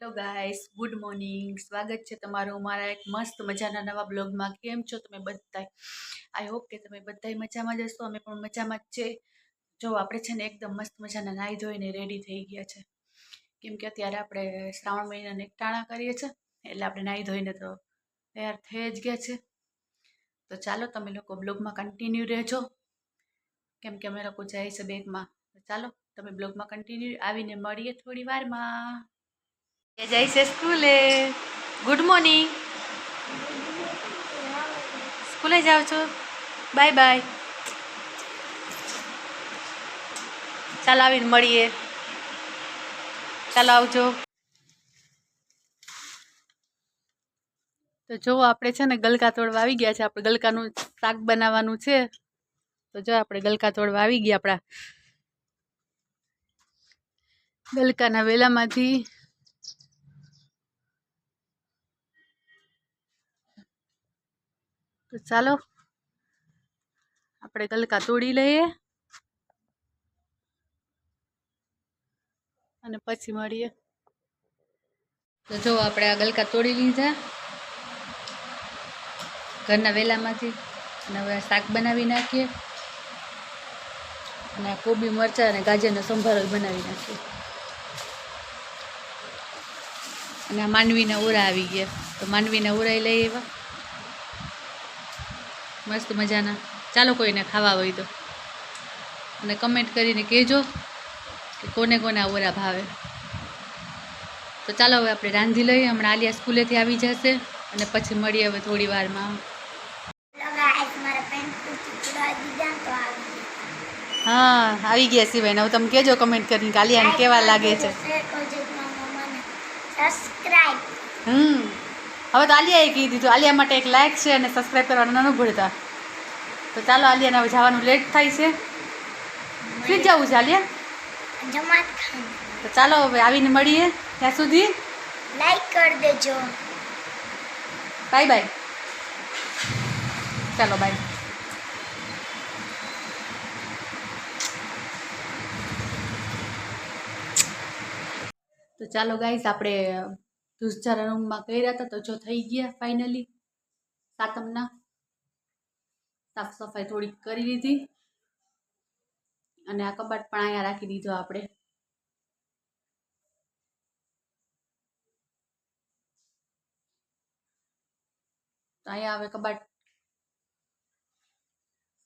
Hello guys, good morning. સ્વાગત છે તમારું મારા એક મસ્ત મજાના નવા બ્લોગમાં. કેમ છો તમે બધાય? આઈ હોપ કે તમે બધાય મજામાં જ હશો. અમે પણ મજામાં જ છે. જો, આપણે છે ને એકદમ મસ્ત મજાના નાહી ધોઈને રેડી થઈ ગયા છે. કેમ કે અત્યારે આપણે શ્રાવણ મહિનાને એકટાણા કરીએ છીએ એટલે આપણે નાહી ધોઈને તો તૈયાર થઈ જ ગયા છે. તો ચાલો, તમે લોકો બ્લોગમાં કન્ટિન્યુ રહેજો. કેમ કે અમે લોકો જાય છે બેગમાં. ચાલો, તમે બ્લોગમાં કન્ટિન્યુ આવીને મળીએ થોડી વારમાં. જાય છે સ્કૂલે. ગુડ મોર્નિંગ સ્કૂલે જાઓ છો? બાય બાય ચાલો આવીને મળીએ. ચાલો આવજો. તો જો આપણે છે ને ગલકા તોડવા આવી ગયા છે. આપણે ગલકાનું શાક બનાવવાનું છે. તો જો આપણે ગલકા તોડવા આવી ગયા આપણા ગલકાના વેલામાંથી. તો ચાલો, આપણે ગલકા તોડી લઈએ. અને પછી મળીએ. તો જો આપણે આ ગલકા તોડી લીધા. ઘરના વેલામાંથી અને હવે શાક બનાવી નાખીએ. અને કોબી, મરચાં અને ગાજરનો સંભારો બનાવી નાખીએ. અને આ માંડવીના ઓરા આવી ગયા. તો માંડવીના ઓરાઈ લઈ એવા મસ્ત મજાના. ચાલો કોઈને ખાવા હોય તો. અને કમેન્ટ કરીને કહેજો કે કોને કોને આ ઓરા ભાવે. તો ચાલો હવે આપણે રાંધી લઈએ. હમણાં આલિયા સ્કૂલેથી આવી જશે અને પછી મળીએ હવે થોડી વારમાં. હા આવી ગયા સિવાય. હવે તમે કહેજો કમેન્ટ કરીને કે આલિયાને કેવા લાગે છે. Subscribe hmm. હવે તો આલિયાએ કહી દીધું આલિયા માટે એક લાઇક છે અને સબસ્ક્રાઈબ કરવાનું ન ભૂલતા. તો ચાલો આલિયાને હવે જવાનું લેટ થાય છે. ફ્રી જવું છે આલિયા? તો ચાલો હવે આવીને મળીએ ત્યાં સુધી. લાઈક કરી દેજો. બાય બાય ચાલો બાય તો ચાલો ગાઈસ આપણે દુસ્જારા રૂમમાં કર્યા હતા તો જો થઈ ગયા ફાઇનલી સાતમના. સાફ સફાઈ થોડીક કરી લીધી. અને આ કબાટ પણ અહીંયા રાખી દીધો આપણે. તો અહીંયા હવે કબાટ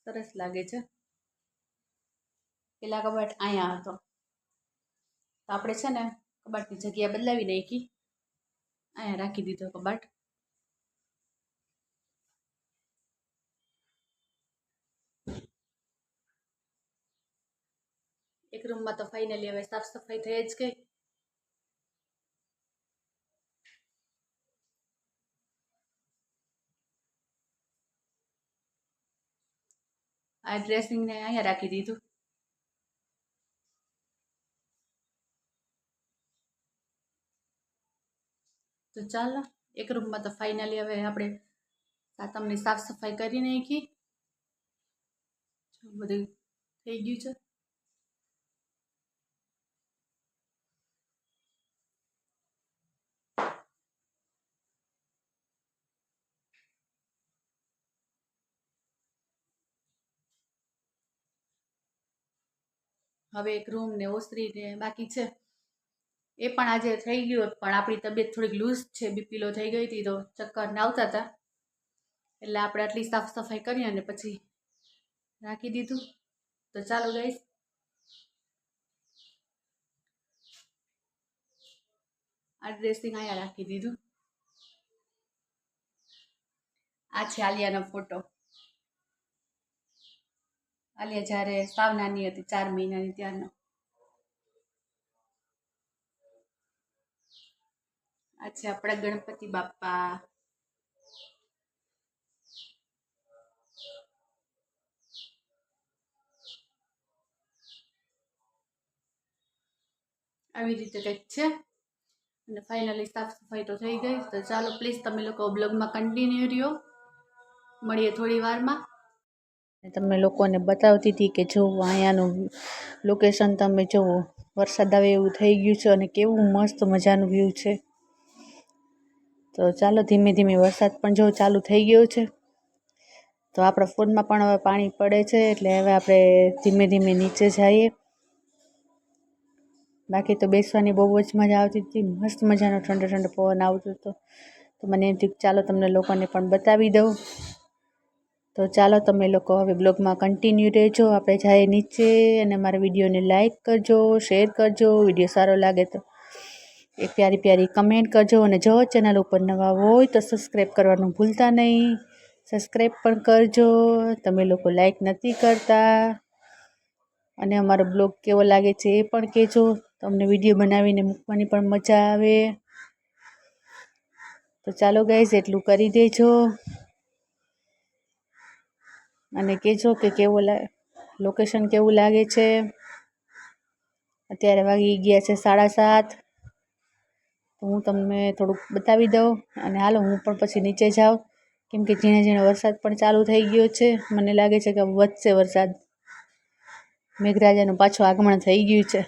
સરસ લાગે છે. પેલા કબાટ અહીંયા હતો. તો આપણે છે ને કબાટની જગ્યા બદલાવી નાખી. અહીંયા રાખી દીધો કબાટ એક રૂમમાં તો ફાઇનલી હવે સાફ સફાઈ થઈ જ ગઈ. આ ડ્રેસિંગને અહીંયા રાખી દીધું. તો ચાલો, એક રૂમમાં તો ફાઇનલી હવે આપણે સાતમની સાફ સફાઈ કરી નાખી. બધું થઈ ગયું છે. હવે એક રૂમ ને ઓસરી ને બાકી છે. એ પણ આજે થઈ ગયું પણ આપણી તબિયત થોડીક લૂઝ છે બીપી લો થઈ ગઈ હતી તો ચક્કર ના આવતા હતા એટલે આપણે આટલી સાફ સફાઈ કરી અને પછી રાખી દીધું. તો ચાલો ગઈશ આ ડ્રેસિંગ અહીંયા રાખી દીધું. આ છે આલિયાનો ફોટો આલિયા જ્યારે સાવ નાની હતી, ચાર મહિનાની ત્યારનો. આ આપણા ગણપતિ બાપ્પા આવી રીતે કંઈક છે. અને ફાઇનલી સાફ સફાઈ તો થઈ ગઈ. તો ચાલો પ્લીઝ તમે લોકો બ્લોગમાં કન્ટિન્યુ રહ્યો. મળીએ થોડી વારમાં. તમે લોકોને બતાવતી હતી કે જુઓ અહીંયાનું લોકેશન તમે જુઓ, વરસાદ આવે એવું થઈ ગયું છે અને કેવું મસ્ત મજાનું વ્યૂ છે. તો ચાલો ધીમે ધીમે વરસાદ પણ જો ચાલુ થઈ ગયો છે, તો આપણા ફોનમાં પણ હવે પાણી પડે છે, એટલે હવે આપણે ધીમે ધીમે નીચે જઈએ. બાકી તો બેસવાની બહુ જ મજા આવતી હતી, મસ્ત મજાનો ઠંડો ઠંડો પવન આવતો હતો. તો મને એમ થયું ચાલો તમને લોકોને પણ બતાવી દઉં. તો ચાલો તમે લોકો હવે બ્લોગમાં કન્ટિન્યુ રહેજો, આપણે જાય નીચે અને મારા વિડીયોને લાઇક કરજો શેર કરજો, વીડિયો સારો લાગે તો એક પ્યારી પ્યારી કમેન્ટ કરજો અને જો ચેનલ ઉપર નવા હોય તો સબસ્ક્રાઈબ કરવાનું ભૂલતા નહીં. સબસ્ક્રાઈબ પણ કરજો. તમે લોકો લાઈક નથી કરતા. અને અમારો બ્લોગ કેવો લાગે છે એ પણ કહેજો. તમને વીડિયો બનાવીને મૂકવાની પણ મજા આવે. તો ચાલો ગાઈઝ એટલું કરી દેજો. અને કહેજો કે કેવો લોકેશન કેવું લાગે છે? અત્યારે વાગી ગયા છે સાડા સાત. તો હું તમને થોડુંક બતાવી દઉં અને હાલો હું પણ પછી નીચે જાઉં. કેમ કે ઝીણે ઝીણે વરસાદ પણ ચાલુ થઈ ગયો છે. મને લાગે છે કે વધશે વરસાદ મેઘરાજાનું પાછું આગમન થઈ ગયું છે.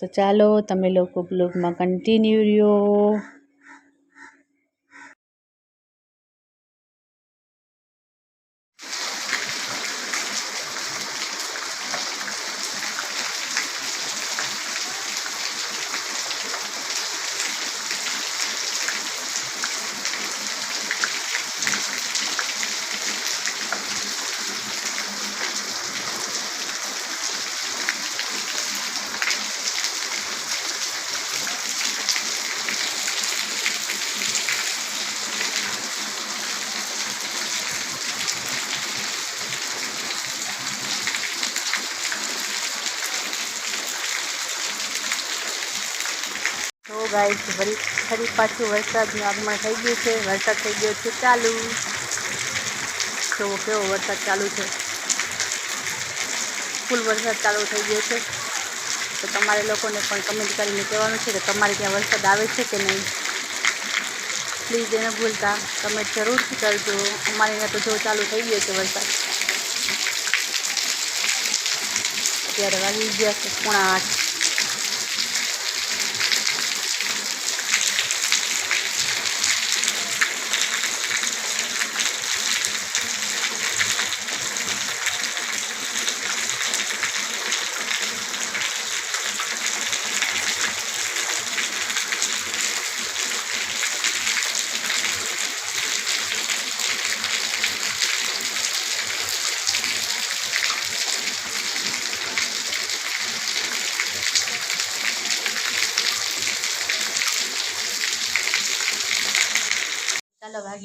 તો ચાલો તમે લોકો બ્લોગમાં કન્ટિન્યુ રહ્યો. તો ફરી ફરી પાછું વરસાદનું આગમન થઈ ગયું છે. વરસાદ થઈ ગયો છે ચાલુ. તો કેવો વરસાદ ચાલુ છે? ફૂલ વરસાદ ચાલુ થઈ ગયો છે. તો તમારે લોકોને પણ કમેન્ટ કરીને કહેવાનું છે કે તમારે ત્યાં વરસાદ આવે છે કે નહીં? પ્લીઝ એને ભૂલતા. કમેન્ટ જરૂરથી કરજો. અમારે અહીંયા તો જો ચાલુ થઈ ગયો છે વરસાદ. અત્યારે વાગી ગયા છે પોણા આઠ.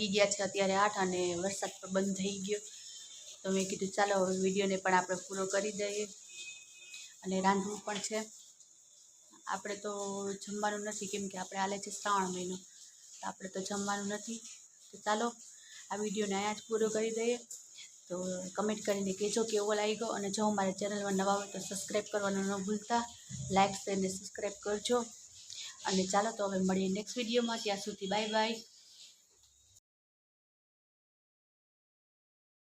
વાગી ગયા છે અત્યારે આઠ અને વરસાદ પણ બંધ થઈ ગયો. તો મેં કીધું ચાલો હવે વિડીયોને પણ આપણે પૂરો કરી દઈએ. અને રાંધવું પણ છે. આપણે તો જમવાનું નથી, કેમ કે આપણે આલે છે શ્રાવણ મહિનો. તો આપણે તો જમવાનું નથી. તો ચાલો, આ વિડીયોને અહીંયા જ પૂરો કરી દઈએ. તો કમેન્ટ કરીને કહેજો કેવો લાગ્યો અને જો મારા ચેનલમાં નવા હોય તો સબસ્ક્રાઈબ કરવાનું ન ભૂલતા. લાઇક શેર ને સબસ્ક્રાઈબ કરજો. અને ચાલો તો હવે મળીએ નેક્સ્ટ વિડીયોમાં. ત્યાં સુધી બાય બાય